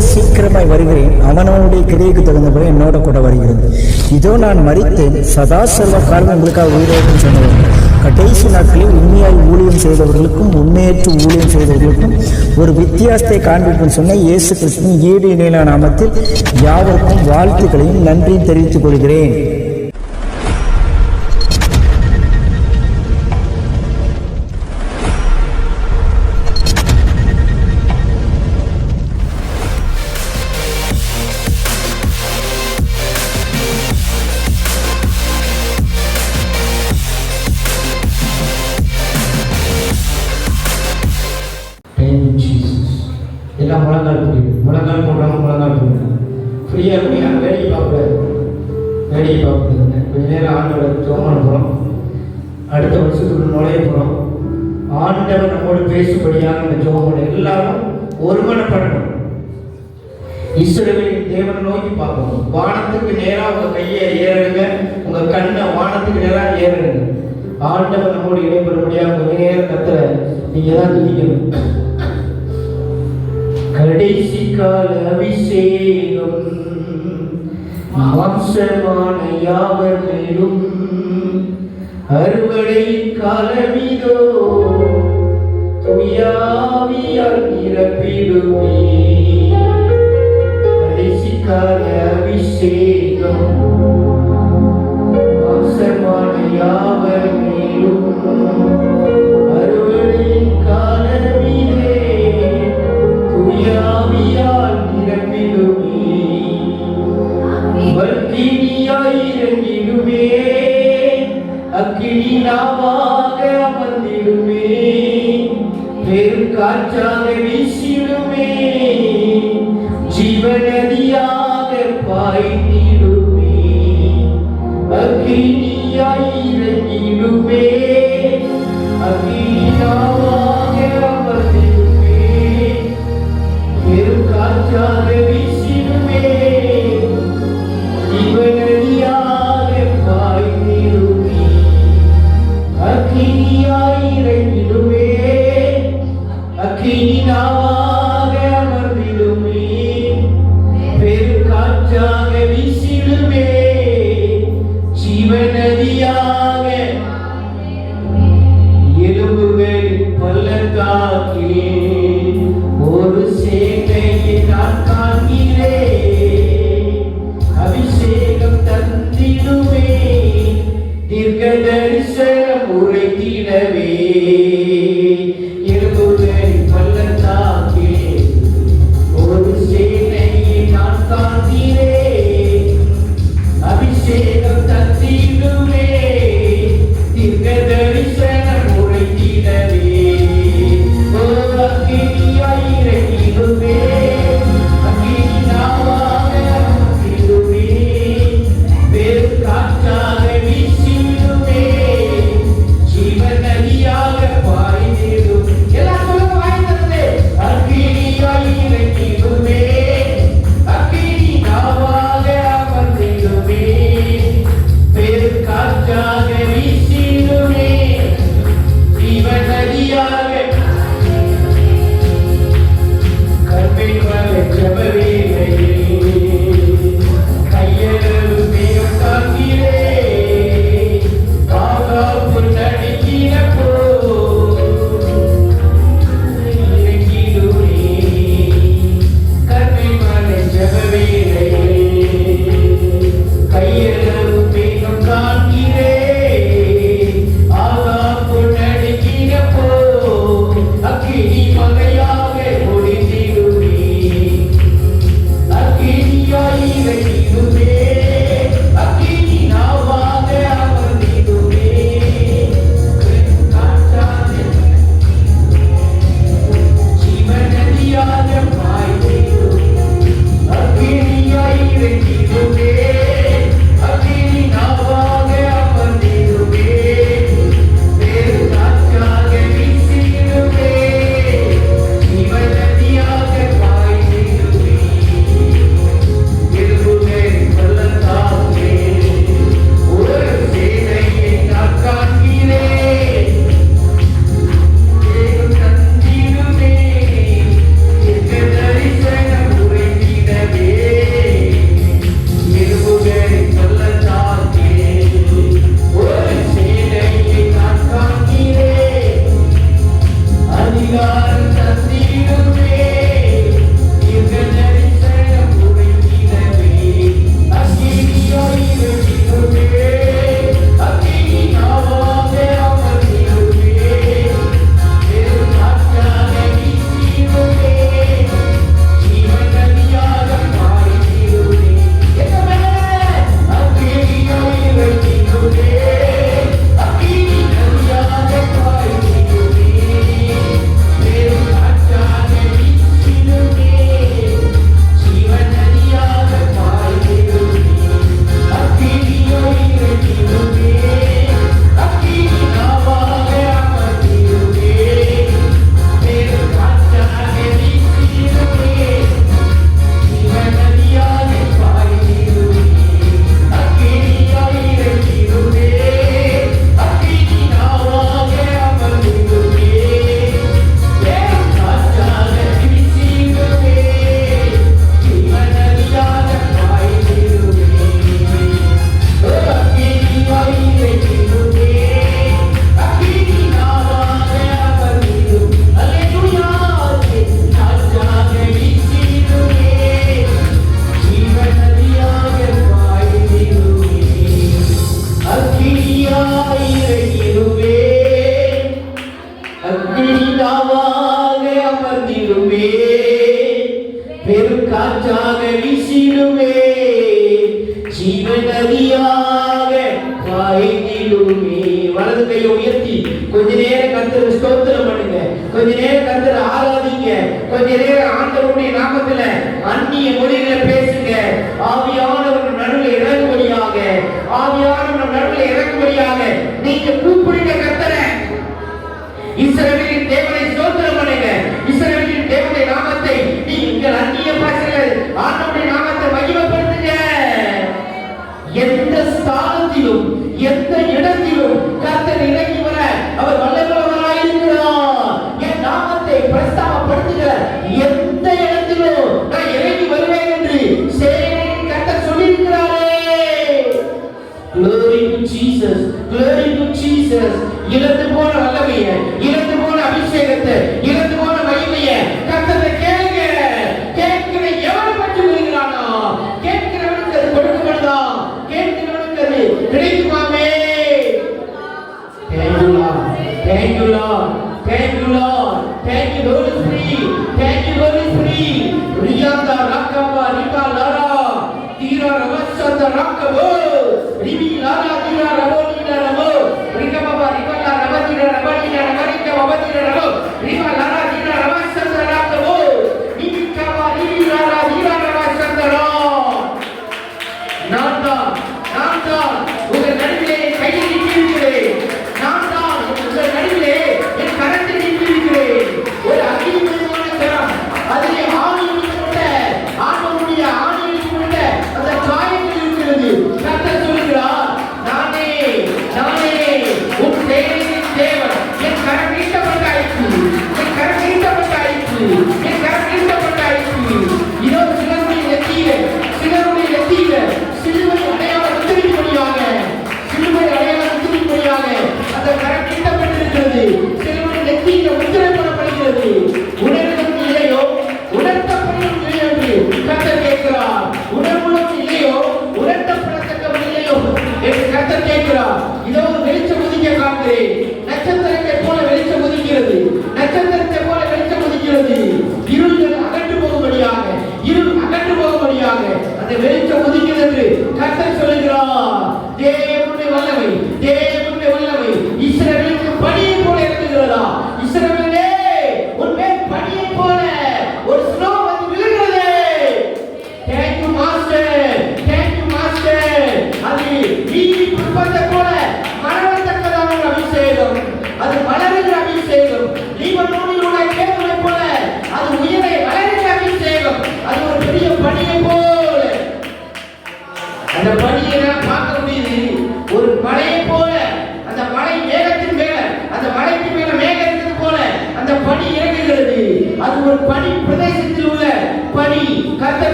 சீக்கிரமாய் வருகிறேன். அவனவனுடைய கிரியைக்கு தகுந்தபடி என்னோட கூட வருகிறது. இதோ நான் மறித்தேன் சதா செல்வ காலம் உங்களுக்காக உயிரோடும் சொன்னவர். கடைசி நாட்களில் உண்மையாய் ஊழியம் செய்தவர்களுக்கும் உண்மையற்று ஊழியம் செய்தவர்களுக்கும் ஒரு வித்தியாசத்தை காண்பிக்கும் சொன்ன இயேசு கிறிஸ்துவின் ஈடு இணையிலான நாமத்தில் யாவருக்கும் வாழ்த்துக்களையும் நன்றியும் தெரிவித்துக் கொள்கிறேன். ஆண்டோட அடுத்த வருஷத்துக்கு நுழைய போகிறோம் ஆண்டவர் நம்மோடு பேசும்படியாக இந்த ஜோகம் எல்லாரும் ஒருமனப்படணும். இஸ்ரேலின் தேவனை நோக்கி பார்க்கணும் வானத்துக்கு நேரா உங்க கையை ஏறடுங்க உங்க கண்ணை வானத்துக்கு நேரா ஏறடுங்க. ஆண்டவர் நம்மோடு இடைபெறும்படியாக கொஞ்ச நேரம் கத்துற நீங்க தான் துதிக்கணும். கடைசி கால அபிஷேகம் மாம்சமான யாவர் மேலும் அறுவடை காலமிதோ துயாவியால் நிரப்பிடுமே கடைசி கால அபிஷேகம் வம்சமான யாவர் மேலும். பெரும்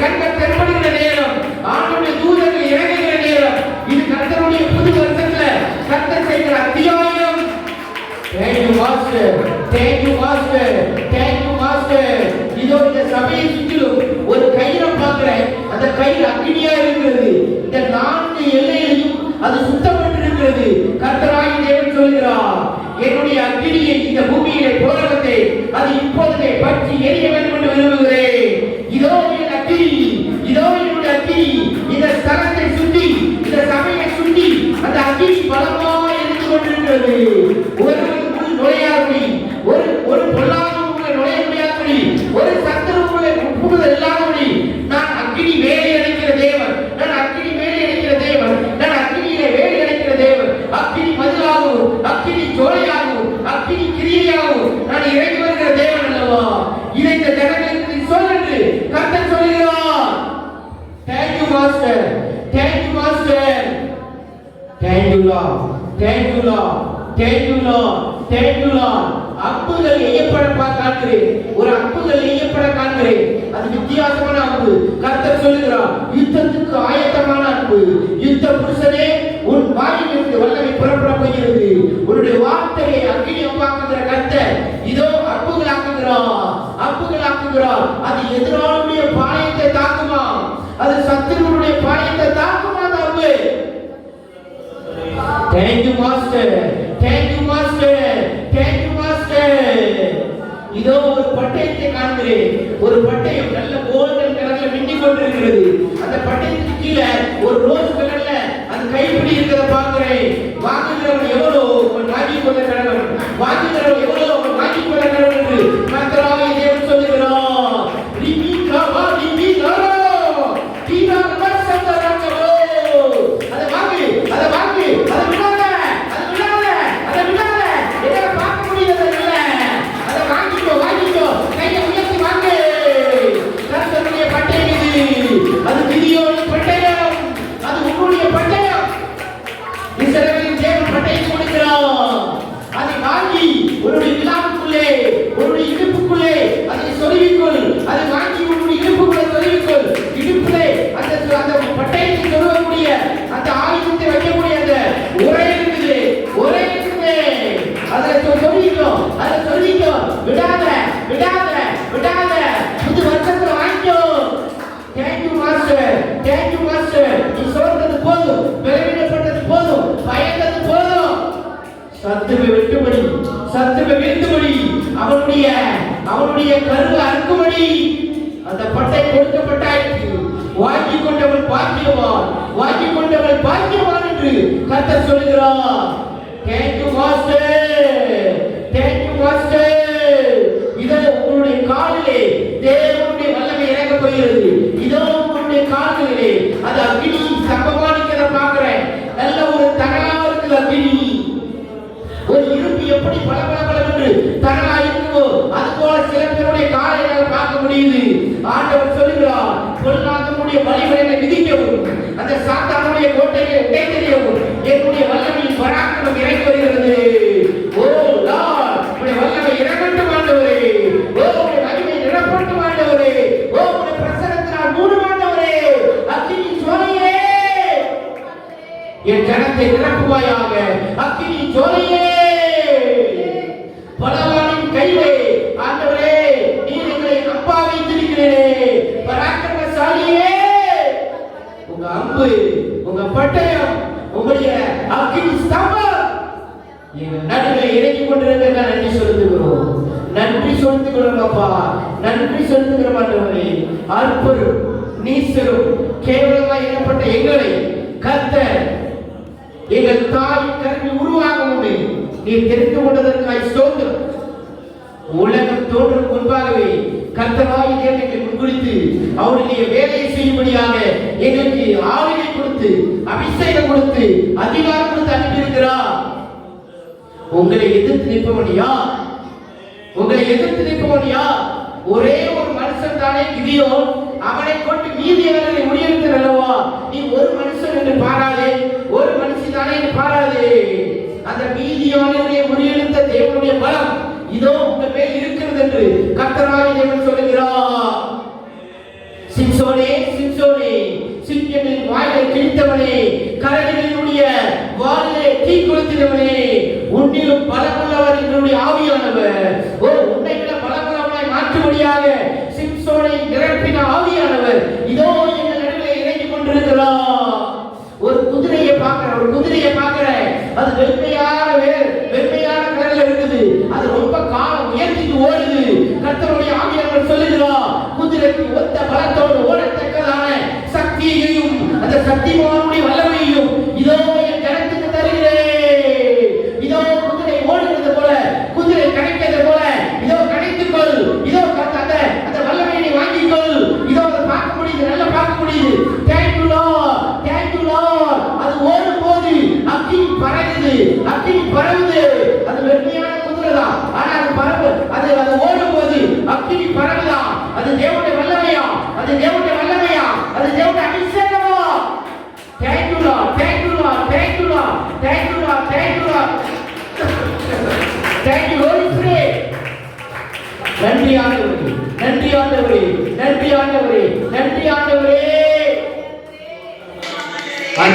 கண்கள் தென்படுகிற நேரம் ஆண்டுடைய தூதர்கள் இறங்குகிற நேரம். இது கர்த்தருடைய புது வருஷத்துல கர்த்தர் செய்கிற அத்தியாயம். Thank you master thank you master thank you master இதோ இந்த சபையை சுற்றிலும் ஒரு கயிற பாக்குறேன் அந்த கயிறு அக்னியா இருக்கிறது. இந்த நான்கு எல்லையையும் அது சுத்தம் பண்ணிருக்கிறது கர்த்தராய் தேவன் சொல்கிறார் என்னுடைய அக்கினியை இந்த பூமியிலே போராட்டத்தை அது இப்போதே பற்றி எரிய உயர்கிறது பிரகாசமான அன்பு. கர்த்தர் சொல்லுகிறார் யுத்தத்துக்கு ஆயத்தமான அன்பு. யுத்த புருஷனே உன் வாயிலிருந்து வல்லமை புறப்பட போகிறது. உன்னுடைய வார்த்தையை அக்னி அப்பாக்குகிற கர்த்தர் இதோ அற்புகளாக்குகிறார் அற்புகளாக்குகிறார் அது எதிராளுடைய பாளையத்தை தாக்குமா? அது சத்துருடைய பாளையத்தை தாக்குமா தப்பு thank you master thank you master thank you master இதோ ஒரு பட்டயத்தை காண்கிறேன். ஒரு பட்டயம் நல்ல கோல்டன் கலர்ல மின்னி கொண்டிருக்கிறது. அந்த பட்டயத்துக்கு கீழே ஒரு ரோஸ் கலர்ல அந்த கைப்பிடி இருக்கிறத பாக்குறேன் வாங்குகிறவன் எவ்வளோ? வாங்கி கொள்ள கடவன் வாங்குகிறவன் எவ்வளோ? கர்த்தர் சொல்கிறார் தேங்க்யூ மாஸ்டர் தேங்க்யூ மாஸ்டர் இதோ உங்களுடைய காலிலே தேவனுடைய வல்லமை இறங்க போகிறது. இதோ உங்களுடைய கால்களிலே. அது அக்னி சம்பவானிக்கிறத பாக்குறேன் நல்ல ஒரு தகலா இருக்குது அக்னி. ஒரு இரும்பு எப்படி பல பல பல என்று தகலா இருக்குமோ அது போல சில பேருடைய காலை பார்க்க முடியுது. ஆண்டவர் சொல்லுகிறார் பொருளாதாரமுடைய வழிமுறைகளை விதிக்கவும் அந்த சாத்தானுடைய கோட்டையை உடைத்தெறியவும் என்னுடைய வல்லமையின் பராக்கிரமம் இறங்கி வருகிறது. ஓ லார்ட் உடைய வல்லமை இறங்கட்டும் ஆண்டவரே. ஓ உடைய மகிமை நிரப்பட்டும் ஆண்டவரே. ஓ உடைய பிரசனத்தினால் மூடும் ஆண்டவரே. அக்கினி சோலையே. என் ஜனத்தை நிரப்புவாயாக. அக்கினி சோலையே. பலவா கையிலே ஆண்டவரே நீர் எங்களை அப்பா வைத்திருக்கிறீரே பராக்கிரமசாலியே உங்க அம்பு உங்க பட்டயம் உங்களுடைய அக்கினி ஸ்தம்பம் எங்கள் நடுவில் இறங்கி கொண்டிருக்க நன்றி செலுத்துகிறோம் நன்றி செலுத்துகிறோம் அப்பா நன்றி செலுத்துகிறோம் ஆண்டவரே அற்பரும் நீசரும் கேவலமாய் எண்ணப்பட்ட எங்களை கத்த எங்கள் தாய் கருவி உருவாக உண்டு. நீ தெரிந்து கொண்டதற்காய் ஸ்தோத்திரம். உலகம் தோன்றும் முன்பாகவே கர்த்தராய் தேவன் முன்குறித்து அவருடைய வேலையை செய்யும்படியாக எங்களுக்கு ஆளுகை கொடுத்து அபிஷேகம் கொடுத்து அதிகாரம் கொடுத்து அனுப்பியிருக்கிறார். உங்களை எதிர்த்து நிற்பவன் யார்? உங்களை எதிர்த்து நிற்பவன் யார்? ஒரே ஒரு மனுஷன் தானே கிதியோன் அவனை கொண்டு மீதியவர்களை முடியெடுத்தர் அல்லவா நீ ஒரு மனுஷன் என்று பாராதே. ஒரு மனுஷி தானே என்று பாராதே. அந்த மீதியானவரை முடியெடுத்த தேவனுடைய பலம் இதோ உங்க மேல் இருக்கிறது என்று கர்த்தராகிய தேவன் சொல்லுகிறார். சிம்சோனே சிம்சோனே சிங்கமின் வாயிலை கிழித்தவனே கரடிகளுடைய வாயிலை தீ கொளுத்தினவனே உன்னிலும் பலமுள்ளவர் என்னுடைய ஆவியானவர். ஒரு உன்னை விட பலமுள்ளவனாய் மாற்றும்படியாக சிம்சோனை நிரப்பின ஆவியானவர். இதோ எங்கள் நடுவில் இறங்கி கொண்டிருக்கிறார். ஒரு குதிரையை பார்க்கிற ஒரு குதிரையை பார்க்கிற. அது வெண்மையான வேர் வெண்மையான கலர்ல இருக்குது. அது ரொம்ப காலம் உயர்த்திட்டு ஓடுது. கர்த்தருடைய ஆவியானவர் சொல்லுகிறார் குதிரைக்கு ஒத்த பலத்தோடு ஓடத்தக்கதான சக்தியையும் அந்த சக்திமானுடைய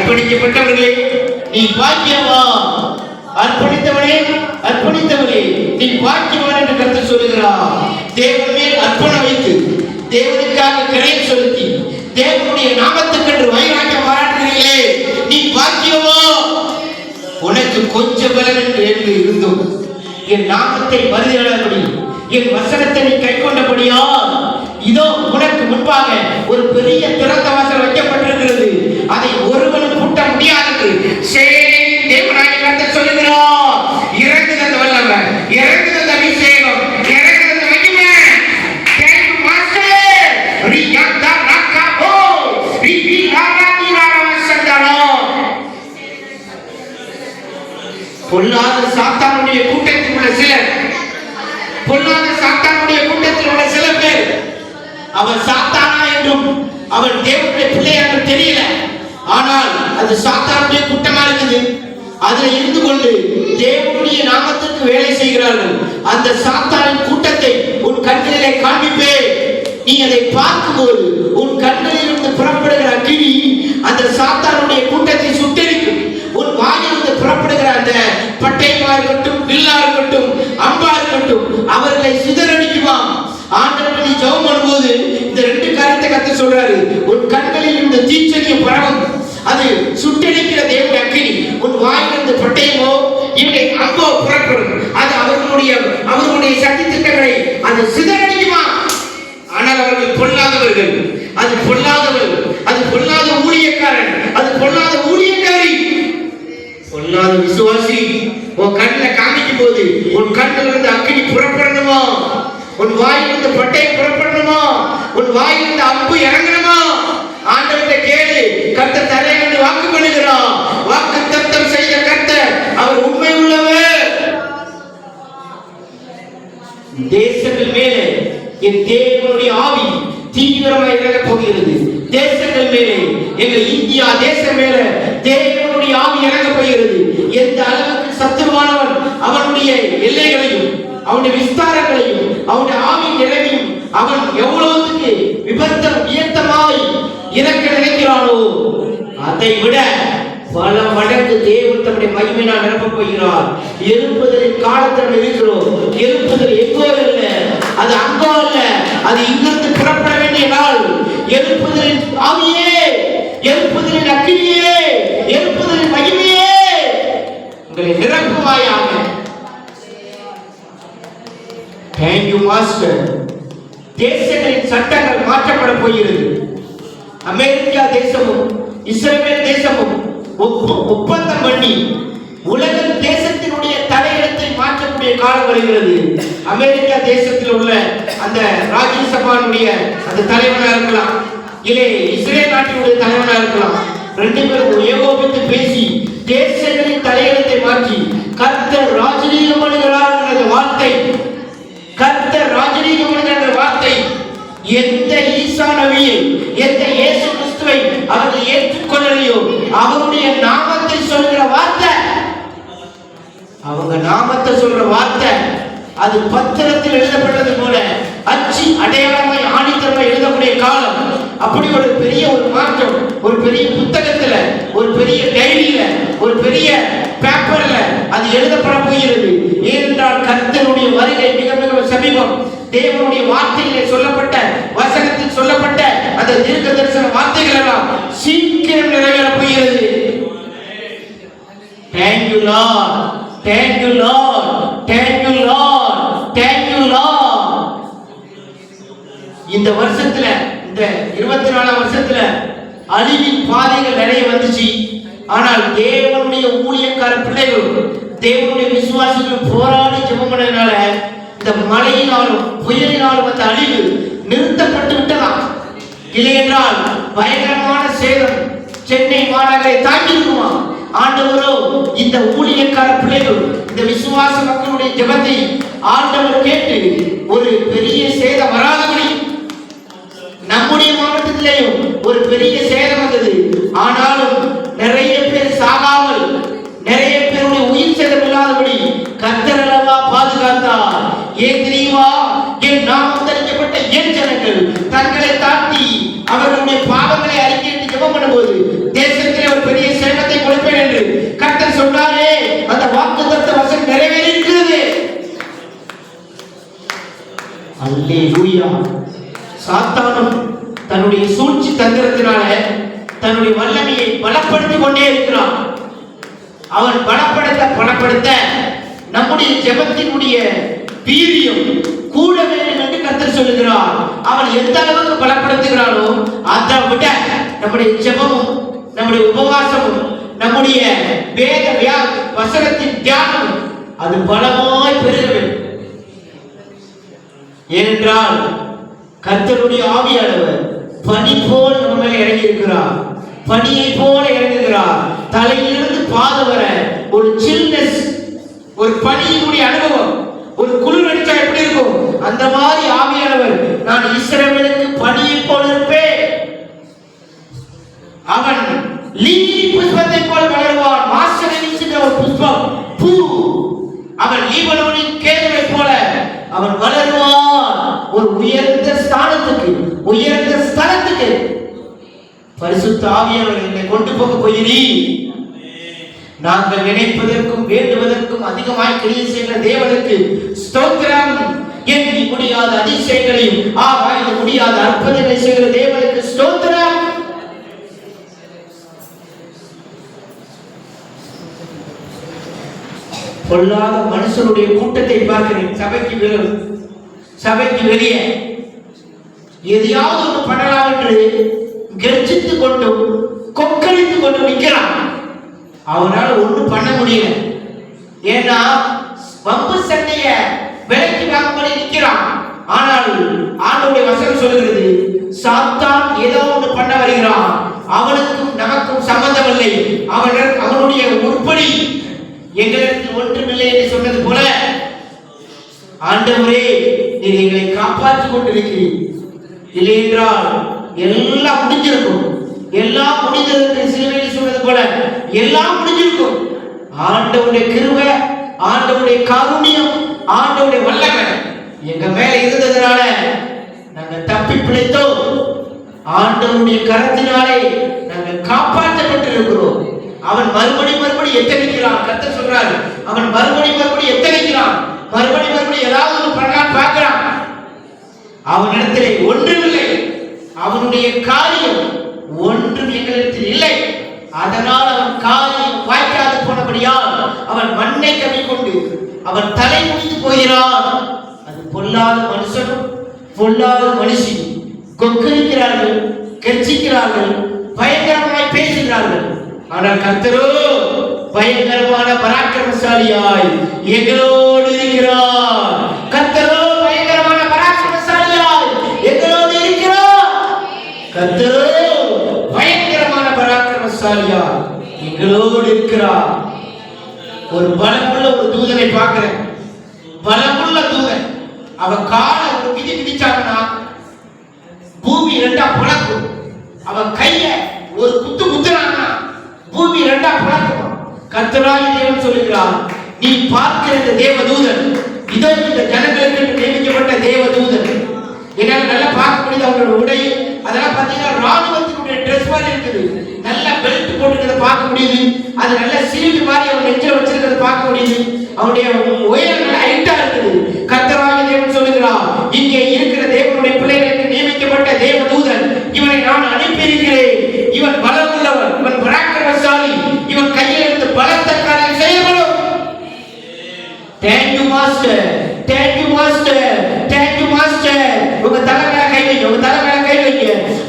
அர்ப்பணிக்கப்பட்டவர்களே நீ பாக்கியமா? அர்ப்பணித்தவனே அர்ப்பணித்தவனே நீ பாக்கியவான் என்று கருத்து சொல்லுகிறார். தேவனே அர்ப்பணம் வைத்து தேவனுக்காக கிரையம் செலுத்தி தேவனுடைய நாமத்துக்கென்று வைராக்கியம் பாராட்டுகிறீர்களே நீ பாக்கியமா? உனக்கு கொஞ்ச பலன் என்று இருந்தோம் இருந்தும். என் நாமத்தை மறுதலாதபடி என் வசனத்தை நீ கைக்கொண்டபடியா இதோ உனக்கு முன்பாக ஒரு பெரிய திறந்த வாசல் வைக்கப்பட்டிருக்கிறது. அதை ஒரு முடியாதது செயலை சேனையின் தேவனாகிய சொல்லுகிறோம் சொல்லுகிறார் இறங்குது அந்த வல்லவர் இறங்குது அந்த அபிஷேகம் இறங்குது அந்த மகிமை Thank you, Master. ரியாந்தா ராக்காபோ. ரிபி ராரா நீராரா சந்தாரோ. பொல்லாத சாத்தானுடைய கூட்டத்தில் உள்ள சிலர் பொல்லாத சாத்தானுடைய கூட்டத்தில் உள்ள சில பேர் அவன் சாத்தானா என்றும் அவன் தேவனுடைய பிள்ளை என்றும் தெரியல ஆனால் அது சாத்தானுடைய குற்றமா இருக்குது அதுல இருந்து கொண்டு தேவனுடைய நாமத்திற்கு வேலை செய்கிறார்கள். அந்த சாத்தானின் கூட்டத்தை உன் கண்களிலே காண்பிப்பேன் நீ அதை பார்க்கும்போது உன் கண்களில் இருந்து புறப்படுகிற அக்கினி அந்த சாத்தானுடைய கூட்டத்தை சுட்டரிக்கும். உன் வாயிலிருந்து புறப்படுகிற அந்த பட்டயமா மட்டும் இருக்கட்டும் அம்பா இருக்கட்டும் அவர்களை சிதறடிக்குமா ஆண்டவர் நீ ஜெபம் பண்ணும்போது இந்த ரெண்டு காரியத்தை சொல்றாரு உன் கண்களில் இந்த தீச்சரிய பரவும் அது சுட்டடிக்கிற தேவனுடைய அக்கினி உன் வாயிலிருந்து பட்டயமோ இவனை அம்போ புறப்படும். அது அவர்களுடைய அவர்களுடைய சக்தி திட்டங்களை அது சிதறடிக்குமா ஆனால் அவர்கள் பொல்லாதவர்கள். அது பொல்லாதவர் அது பொல்லாத ஊழியக்காரன் அது பொல்லாத ஊழியக்காரி. பொல்லாத விசுவாசி உன் கண்ணில் காமிக்கும் போது உன் கண்ணுல இருந்து அக்கினி புறப்படணுமா? உன் வாயிலிருந்து பட்டை புறப்படணுமா? உன் வாயிலிருந்து அம்பு இறங்கணுமா? ஆண்டவர்கிட்ட கேளு கத்த தரேன் என்று வாக்கு பண்ணுகிறான் வாக்கு தத்தம் செய்த கத்த அவர் உண்மை உள்ளவர். தேசங்கள் மேலே என் தேவனுடைய ஆவி தீவிரமாக இறங்க போகிறது. தேசங்கள் மேலே எங்கள் இந்தியா தேசம் மேல தேவனுடைய ஆவி இறங்க போகிறது. எந்த அளவுக்கு சத்துருவானவன் அவனுடைய எல்லைகளையும் அவனுடைய விஸ்தாரங்களையும் அவனுடைய ஆவி நிறைவையும் அவன் எவ்வளவுக்கு விபத்தம் உயர்த்தமாய் இறக்க நினைக்கிறானோ அதை விட பல மடங்கு தேவன் தன்னுடைய மகிமையினால் நிரப்பப் போகிறார். எழுப்புதலின் காலத்தில் இருக்கிறோம். எழுப்புதல் எங்கோ இல்லை. அது அங்கோ இல்ல. அது இங்கிருந்து புறப்பட வேண்டிய நாள் எழுப்புதலின் ஆவியே எழுப்புதலின் அக்கினியே எழுப்புதலின் மகிமையே உங்களை நிரப்புவாயாக. தேங்க்யூ மாஸ்டர் தேசங்களின் சட்டங்கள் மாற்றப்பட போகிறது. அமெரிக்கா தேசமும் இஸ்ரேல் தேசமும் ஒப்பந்தம் பண்ணி உலக தேசத்தினுடைய தலையிடத்தை மாற்றக்கூடிய காலம் வருகிறது. அமெரிக்கா தேசத்தில் உள்ள அந்த ராஜ்யசபானுடைய அந்த தலைவனா இருக்கலாம். இல்லை இஸ்ரேல் நாட்டினுடைய தலைவனா இருக்கலாம். ரெண்டு பேரும் ஏகோபித்து பேசி தேசங்களின் தலையிடத்தை மாற்றி கர்த்தர் ராஜ்ய பண்ணுகிறார் என்ற வார்த்தை கர்த்தர் ராஜரீகம் என்கிற வார்த்தை எந்த வழியில் எந்த இயேசு கிறிஸ்துவை அவர்கள் ஏற்றுக்கொள்ளலையோ அவருடைய நாமத்தை சொல்கிற வார்த்தை அவங்க நாமத்தை சொல்ற வார்த்தை அது பத்திரத்தில் எழுதப்பட்டது போல அச்சு அடையாளமாய் ஆணித்தரமாய் எழுதக்கூடிய காலம். அப்படி ஒரு பெரிய ஒரு மாற்றம் ஒரு பெரிய புத்தகத்துல ஒரு பெரிய டைரியில ஒரு பெரிய பேப்பர்ல அது எழுதப்பட போகிறது. ஏனென்றால் கர்த்தனுடைய வருகை மிக சமீபம் தேவனுடைய வார்த்தையிலே சொல்லப்பட்ட வசனத்தில் சொல்லப்பட்ட அந்த தீர்க்க தரிசன வார்த்தைகள் எல்லாம் சீக்கிரம் நிறைவேற போகிறது Thank you, Lord. Thank you, Lord. Thank you, Lord. Thank you, Lord. இந்த வருஷத்துல இந்த இருபத்தி நாலாம் வருஷத்துல அழிவின் பாதைகள் நிறைய வந்துச்சு ஆனால் தேவனுடைய ஊழியக்கார பிள்ளைகள் தேவனுடைய விசுவாசிகள் போராடி ஜெபம் பண்ணதுனால இந்த மழையினாலும் புயலினாலும் அந்த அழிவு நிறுத்தப்பட்டு விட்டதாம் இல்லை என்றால் பயங்கரமான சேதம் சென்னை மாநகரை தாக்கியிருக்குமா? இருக்குமா ஆண்டவரோ இந்த ஊழியக்கார பிள்ளைகள் இந்த விசுவாச மக்களுடைய ஜபத்தை ஆண்டவர் கேட்டு ஒரு பெரிய சேதம் வராதபடி நம்முடைய மாவட்டத்திலேயும் ஒரு பெரிய சேதம் வந்தது. ஆனால் நிறைய பேர் சாகாமல் நிறைய பேருடைய உயிர் சேதம் இல்லாதபடி கத்தர் அல்லவா பாதுகாத்தார் ஏன் தெரியுமா என் நாமம் தெரிஞ்சப்பட்ட என் ஜனங்கள் தங்களை தாழ்த்தி அவர்களுடைய பாவங்களை அறிக்கையிட்டு ஜெபம் பண்ணும்போது தேசத்திலே ஒரு பெரிய சேமத்தை கொடுப்பேன் என்று கர்த்தர் சொன்னாரே அந்த வாக்குத்தத்த வசனம் நிறைவேறி இருக்கிறது அல்லேலூயா சாத்தானும் தன்னுடைய சூழ்ச்சி தந்திரத்தினால தன்னுடைய வல்லமையை பலப்படுத்திக் கொண்டே இருக்கிறான் அவன் பலப்படுத்த பலப்படுத்த நம்முடைய ஜெபத்தினுடைய வீரியம் கூட வேண்டும் என்று கர்த்தர் சொல்லுகிறார் அவன் எந்த அளவுக்கு பலப்படுத்துகிறானோ அதை விட நம்முடைய ஜெபமும் நம்முடைய உபவாசமும் நம்முடைய வேத வியா வசனத்தின் தியானமும் அது பலமாய் பெருக வேண்டும் ஏனென்றால் கர்த்தருடைய ஆவியானவர் பனி போல் நம்ம மேல இறங்கி இருக்கிறார் பனியை போல இறங்குகிறார் தலையிலிருந்து பாத வர ஒரு சில்னஸ் ஒரு பணியினுடைய அனுபவம். ஒரு குழு நடிச்சா எப்படி இருக்கும்? அந்த மாதிரி ஆவியானவர் நான் இஸ்ரவேலுக்கு பணியை போல் இருப்பேன். அவன் லீலி புஷ்பத்தை போல் வளருவான். வாசனை வீசுகிற ஒரு புஷ்பம். பூ. அவன் லீபனோனின் கேதுவை போல அவன் வளருவான். ஒரு உயர்ந்த ஸ்தானத்துக்கு உயர்ந்த ஸ்தலத்துக்கு. பரிசுத்த ஆவியானவர் என்னை கொண்டு போக போயிரி நாங்கள் நினைப்பதற்கும் வேண்டுவதற்கும் அதிகமாய் கிரியை செய்கிற தேவனுக்கு ஸ்தோத்திரம். எண்ணி முடியாத அதிசயங்களையும் ஆராய்ந்து முடியாத அற்புதங்களை செய்கிற தேவனுக்கு ஸ்தோத்திரம். பொல்லாத மனுஷனுடைய கூட்டத்தை பார்க்கிறேன் சபைக்கு வெளியே சபைக்கு வெளியே எதையாவது ஒன்று பண்ணலாம் என்று கர்ஜித்துக் கொண்டும் கொக்கரித்துக் கொண்டும் நிற்கிறான். அவனால் ஒன்றும் பண்ண முடியல. ஏன்னா வம்பு சண்டைய விலைக்கு வாங்கும்படி நிற்கிறான். ஆனால் ஆண்டவருடைய வசனம் சொல்கிறது சாத்தான் ஏதோ ஒன்று பண்ண வருகிறான். அவனுக்கும் நமக்கும் சம்பந்தம் இல்லை அவன் அவனுடைய உருப்படி எங்களுக்கு ஒன்றுமில்லை என்று சொன்னது போல ஆண்டவரே நீர் எங்களை காப்பாற்றிக் கொண்டிருக்கிறீர். இல்லை என்றால் எல்லாம் முடிஞ்சிருக்கும். எல்லாம் முடிந்தது என்று சிலுவையில் சொன்னது போல எல்லாம் முடிஞ்சிருக்கும் ஆண்டவுடைய கிருபை ஆண்டவுடைய காருண்யம் ஆண்டவுடைய வல்லமை எங்க மேல இருந்ததுனால நாங்க தப்பி பிழைத்தோம். ஆண்டவனுடைய கரத்தினாலே நாங்கள் காப்பாற்றப்பட்டிருக்கிறோம். அவன் மறுபடி மறுபடி எத்தனைக்கிறான்? கத்த சொல்றாரு அவன் மறுபடி மறுபடி எத்தனைக்கிறான்? மறுபடி மறுபடி ஏதாவது ஒரு பண்ணான் பார்க்கிறான். அவன் ஒன்றுமில்லை அவனுடைய காரியம் ஒன்றும் எங்களிடத்தில் இல்லை அதனால் அவன் காரியம் வாய்க்காது போனபடியால் அவன் மண்ணை கவிக்கொண்டு அவன் தலை முடித்து போகிறான் அது பொல்லாத மனுஷனும் பொல்லாத மனுஷி கொக்கரிக்கிறார்கள் கெர்ச்சிக்கிறார்கள் பயங்கரமாய் பேசுகிறார்கள். ஆனால் கத்தரோ பயங்கரமான பராக்கிரமசாலியாய் எங்களோடு இருக்கிறார். கத்தரோ பயங்கரமான பராக்கிரமசாலியாய் எங்களோடு இருக்கிறார். கத்தரோ பயங்கரமான பராக்கிரமசாலியாய் எங்களோடு இருக்கிறார். ஒரு பலமுள்ள ஒரு தூதனை பார்க்கிறேன். பலமுள்ள தூதன். அவன் காலை பூமி ரெண்டா பிளக்கும் அவன் கைய ஒரு குத்து குத்துறான்னா பூமி ரெண்டா பிளக்கும் கர்த்தராகி தேவன் சொல்லுகிறார் நீ பார்க்கிற இந்த தேவதூதன். இதோ இந்த ஜனங்களுக்கு என்று நியமிக்கப்பட்ட தேவதூதன். என்னால நல்லா பார்க்க முடியுது அவங்களோட உடை. அதெல்லாம் பார்த்தீங்கன்னா ராணுவத்தினுடைய ட்ரெஸ் மாதிரி இருக்குது. நல்ல பெல்ட் போட்டுக்கிறத பார்க்க முடியுது. அது நல்ல சீல்டு மாதிரி அவன் நெஞ்சில் வச்சிருக்கிறத பார்க்க முடியுது. அவனுடைய உயரம் ஹைட்டா இருக்குது. கர்த்தராகிய தேவன் சொல்லுகிறான் இங்கே பிள்ளைகளுக்கு தேவ தூதன் இவனை நான் அனுப்பியிருக்கிறேன் இவன் பலம் உள்ளவன் இவன் பராக்கிரமசாலி இவன் கையில் இருந்து பலத்த காரியம் செய்யப்படும். Thank you master thank you master thank you master உங்க தலை கை வைங்க உங்க தலை கை வைங்க.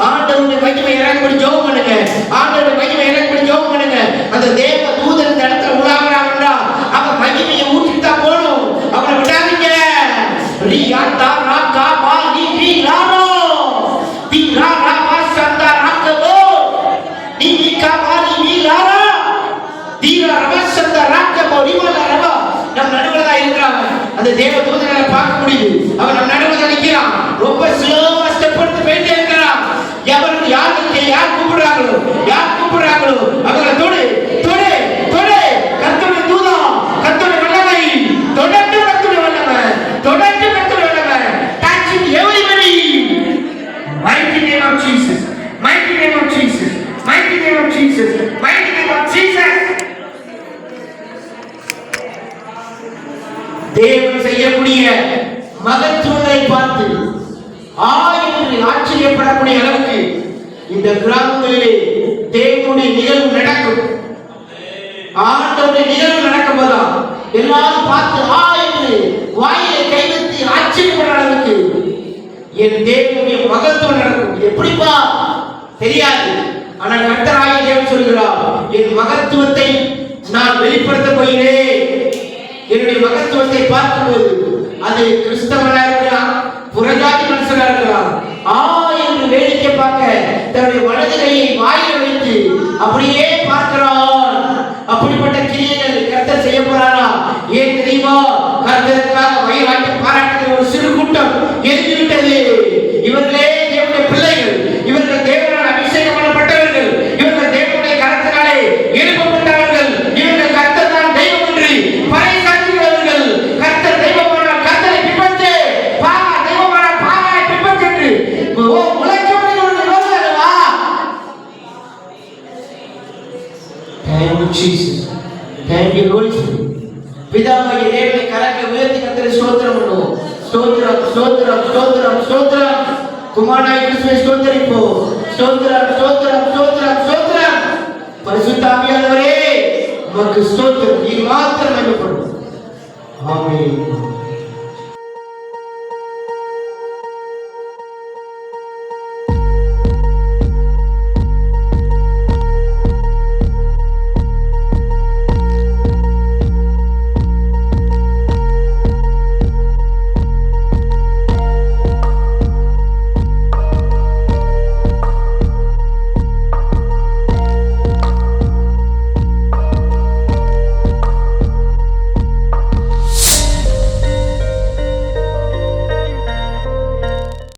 ஆண்டவருடைய மகிமை இறக்கப்படி ஜெபம் பண்ணுங்க. ஆண்டவருடைய மகிமை இறக்கப்படி ஜெபம் பண்ணுங்க. அந்த தேவ தூதன் இந்த இடத்துல உலாகிறான்டா அவன் மகிமையை ஊற்றிட்டு தான் போகணும் அவனை விடாதீங்க ரியா தா ரா கா மா நீ ரி லாரோ தி ரா ரா மா சந்தா ராக்கபோ நீ நீ கா மா நீ நீ லாரா தீரா ரவசந்த ராக்கபோ நிமல ரவா நம் நடுவில் தான் இருக்கிறாங்க அந்த தேவ தூதனை பார்க்க முடியுது. அவன் நம் நடுவில் நினைக்கிறான் ரொம்ப ஸ்லோவா ஸ்டெப் எடுத்து போயிட்டே இருக்கிறான் எவருக்கு யாருக்கு யார் கூப்பிடுறாங்களோ யார் கூப்பிடுறாங்களோ அவங்களை தொடு தொடு தொடு கர்த்தருடைய தூதம் கர்த்தருடைய வல்லமை தொடர்ந்து கர்த்தருடைய வல்லமை தொடர்ந்து கர்த்தருடைய வல்லமை touching everybody இந்த கிராமங்களிலே தேவனுடைய நிகழ்வு நடக்கும். ஆண்டவருடைய நிகழ்வு நடக்கும் போதுதான் எல்லாரும் பார்த்து ஆ என்று வாயிலை கை ஆச்சரியப்படுற அளவுக்கு என் தேவனுடைய மகத்துவம் நடக்கும். எப்படிப்பா? தெரியாது. ஆனால் கர்த்தராகிய தேவன் சொல்கிறார் என் மகத்துவத்தை நான் வெளிப்படுத்த போகிறேன். என்னுடைய மகத்துவத்தை பார்க்கும்போது அது கிறிஸ்தவனா இருக்கலாம் புறஜாதி மனுஷனா இருக்கலாம். ஆ தன்னுடைய வலது கையை வாயில் வைத்து அப்படியே பார்க்கிறார். Thank you, Jesus. Thank you, Holy Spirit. பிதாவாகிய தேவனை கரக்க உயர்த்தி கத்திர ஸ்தோத்திரம் பண்ணுவோம் ஸ்தோத்திரம் ஸ்தோத்திரம் ஸ்தோத்திரம் ஸ்தோத்திரம் குமாராய் கிறிஸ்துவை ஸ்தோத்திரிப்போ ஸ்தோத்திரம் ஸ்தோத்திரம் ஸ்தோத்திரம் ஸ்தோத்திரம் பரிசுத்தாமியானவரே உமக்கு ஸ்தோத்திரம் நீ மாத்திரம் மகிமைப்படும் ஆமென்